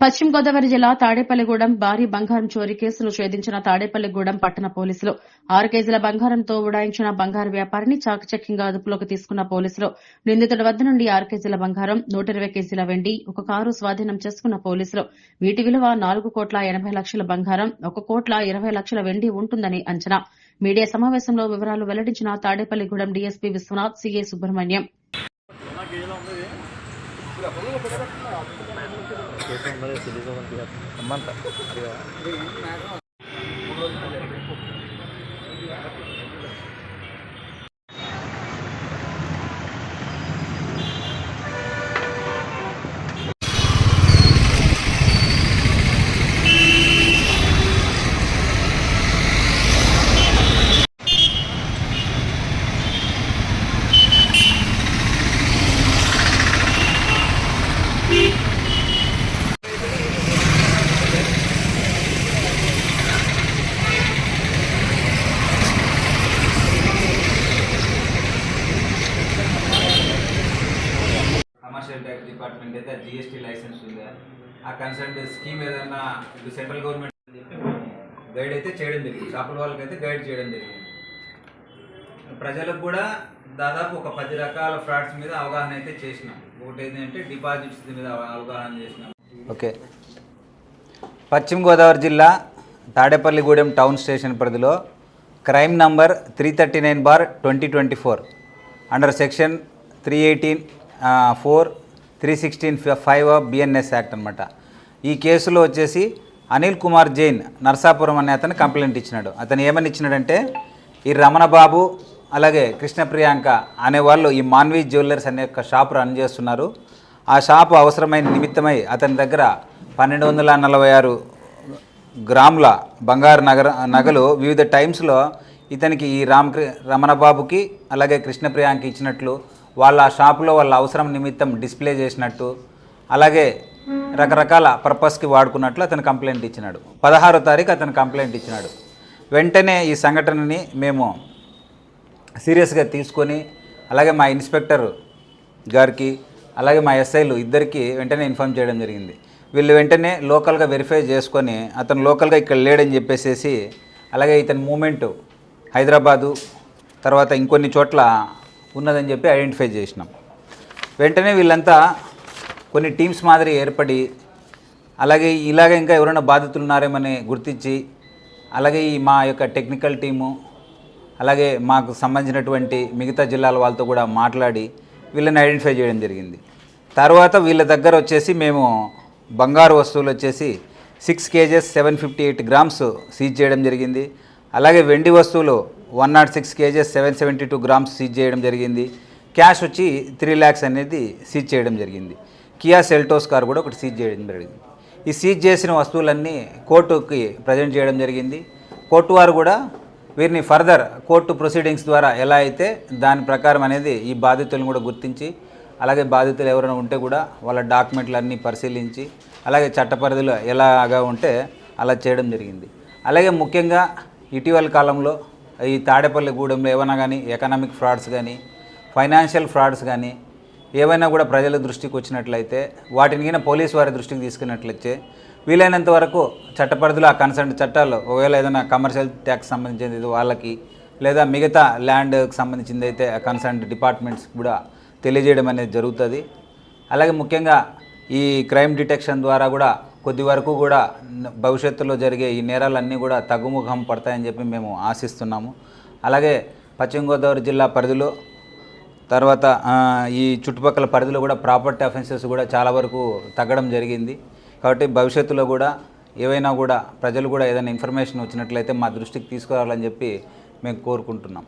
పశ్చిమ గోదావరి జిల్లా తాడేపల్లిగూడెం భారీ బంగారం చోరీ కేసును ఛేదించిన తాడేపల్లిగూడెం పట్టణ పోలీసులు ఆరు కేజీల బంగారంతో ఉడాయించిన బంగారు వ్యాపారిని చాకచక్యంగా అదుపులోకి తీసుకున్న పోలీసులు నిందితుడి వద్ద నుండి ఆరు కేజీల బంగారం నూట ఇరవై కేజీల వెండి ఒక కారు స్వాధీనం చేసుకున్న పోలీసులు. వీటి విలువ నాలుగు కోట్ల ఎనబై లక్షల బంగారం ఒక కోట్ల ఇరవై లక్షల వెండి ఉంటుందని అంచనా. మీడియా సమావేశంలో వివరాలు వెల్లడించిన Tadepalligudem DSP Viswanath CA Subrahmanyam. Commercial tax GST licence ఉందా? ఆ కన్సల్ట్ స్కీమ్ ఏదైనా ఇది సెంట్రల్ గవర్నమెంట్ గైడ్ అయితే చేయడం జరిగింది. షాపుల వాళ్ళకి అయితే గైడ్ చేయడం జరిగింది. ప్రజలకు కూడా దాదాపు ఒక పది రకాల ఫ్రాడ్స్ మీద అవగాహన అయితే చేసినాం. ఒకటి ఏంటంటే డిపాజిట్స్ మీద అవగాహన చేసినాం. ఓకే. పశ్చిమ గోదావరి జిల్లా తాడేపల్లిగూడెం టౌన్ స్టేషన్ పరిధిలో crime number three thirty nine bar twenty twenty four under section three eighteen four three sixteen five BNS act అనమాట ఈ కేసులో వచ్చేసి అనిల్ కుమార్ జైన్ నర్సాపురం అనే అతను కంప్లైంట్ ఇచ్చినాడు. అతను ఏమని ఇచ్చినాడంటే ఈ రమణ బాబు అలాగే కృష్ణ ప్రియాంక అనేవాళ్ళు ఈ మాన్వీ జ్యువెలర్స్ అనే ఒక షాప్ రన్ చేస్తున్నారు. ఆ షాపు అవసరమైన నిమిత్తమై అతని దగ్గర పన్నెండు వందల నలభై ఆరు గ్రాముల బంగారు నగర నగలు వివిధ టైమ్స్లో ఇతనికి ఈ రామ్ రమణబాబుకి అలాగే కృష్ణ ప్రియాంక ఇచ్చినట్లు వాళ్ళ షాపులో వాళ్ళ అవసరం నిమిత్తం డిస్ప్లే చేసినట్టు అలాగే రకరకాల పర్పస్కి వాడుకున్నట్లు అతను కంప్లైంట్ ఇచ్చినాడు. పదహారో తారీఖు అతను కంప్లైంట్ ఇచ్చినాడు. వెంటనే ఈ సంఘటనని మేము సీరియస్గా తీసుకొని అలాగే మా ఇన్స్పెక్టర్ గారికి అలాగే మా ఎస్ఐలు ఇద్దరికి వెంటనే ఇన్ఫామ్ చేయడం జరిగింది. వీళ్ళు వెంటనే లోకల్గా వెరిఫై చేసుకొని అతను లోకల్గా ఇక్కడ లేడని చెప్పేసేసి అలాగే ఇతని మూమెంట్ హైదరాబాదు తర్వాత ఇంకొన్ని చోట్ల ఉన్నదని చెప్పి ఐడెంటిఫై చేసినాం. వెంటనే వీళ్ళంతా కొన్ని టీమ్స్ మాదిరి ఏర్పడి అలాగే ఇలాగ ఇంకా ఎవరైనా బాధితులు ఉన్నారేమని గుర్తించి అలాగే ఈ మా యొక్క టెక్నికల్ టీము అలాగే మాకు సంబంధించినటువంటి మిగతా జిల్లాల వాళ్ళతో కూడా మాట్లాడి వీళ్ళని ఐడెంటిఫై చేయడం జరిగింది. తర్వాత వీళ్ళ దగ్గర వచ్చేసి మేము బంగారు వస్తువులు వచ్చేసి six kgs seven fifty eight grams seize చేయడం జరిగింది. అలాగే వెండి వస్తువులు one naught six kgs seven seventy two grams seize చేయడం జరిగింది. క్యాష్ వచ్చి త్రీ ల్యాక్స్ అనేది సీజ్ చేయడం జరిగింది. కియా సెల్టోస్ కార్ కూడా ఒకటి సీజ్ చేయడం జరిగింది. ఈ సీజ్ చేసిన వస్తువులన్నీ కోర్టుకి ప్రజెంట్ చేయడం జరిగింది. కోర్టు వారు కూడా వీరిని ఫర్దర్ కోర్టు ప్రొసీడింగ్స్ ద్వారా ఎలా అయితే దాని ప్రకారం అనేది ఈ బాధితులను కూడా గుర్తించి అలాగే బాధితులు ఎవరైనా ఉంటే కూడా వాళ్ళ డాక్యుమెంట్లు అన్నీ పరిశీలించి అలాగే చట్టపరిధిలో ఎలాగా ఉంటే అలా చేయడం జరిగింది. అలాగే ముఖ్యంగా ఇటీవల కాలంలో ఈ తాడేపల్లి గూడెంలో ఏమైనా కానీ ఎకనామిక్ ఫ్రాడ్స్ కానీ ఫైనాన్షియల్ ఫ్రాడ్స్ కానీ ఏవైనా కూడా ప్రజల దృష్టికి వచ్చినట్లయితే వాటిని గిన పోలీసు వారి దృష్టికి తీసుకున్నట్లయితే వీలైనంత వరకు చట్టపరిధిలో ఆ కన్సర్న్ చట్టాలు ఒకవేళ ఏదైనా కమర్షియల్ ట్యాక్స్ సంబంధించింది వాళ్ళకి లేదా మిగతా ల్యాండ్కి సంబంధించింది అయితే ఆ కన్సర్న్ డిపార్ట్మెంట్స్ కూడా తెలియజేయడం అనేది జరుగుతుంది. అలాగే ముఖ్యంగా ఈ క్రైమ్ డిటెక్షన్ ద్వారా కూడా కొద్ది వరకు కూడా భవిష్యత్తులో జరిగే ఈ నేరాలన్నీ కూడా తగ్గుముఖం పడతాయని చెప్పి మేము ఆశిస్తున్నాము. అలాగే పశ్చిమ గోదావరి జిల్లా పరిధిలో తర్వాత ఈ చుట్టుపక్కల పరిధిలో కూడా ప్రాపర్టీ అఫెన్సెస్ కూడా చాలా వరకు తగ్గడం జరిగింది. కాబట్టి భవిష్యత్తులో కూడా ఏవైనా కూడా ప్రజలు కూడా ఏదైనా ఇన్ఫర్మేషన్ వచ్చినట్లయితే మా దృష్టికి తీసుకురావాలని చెప్పి మేము కోరుకుంటున్నాం.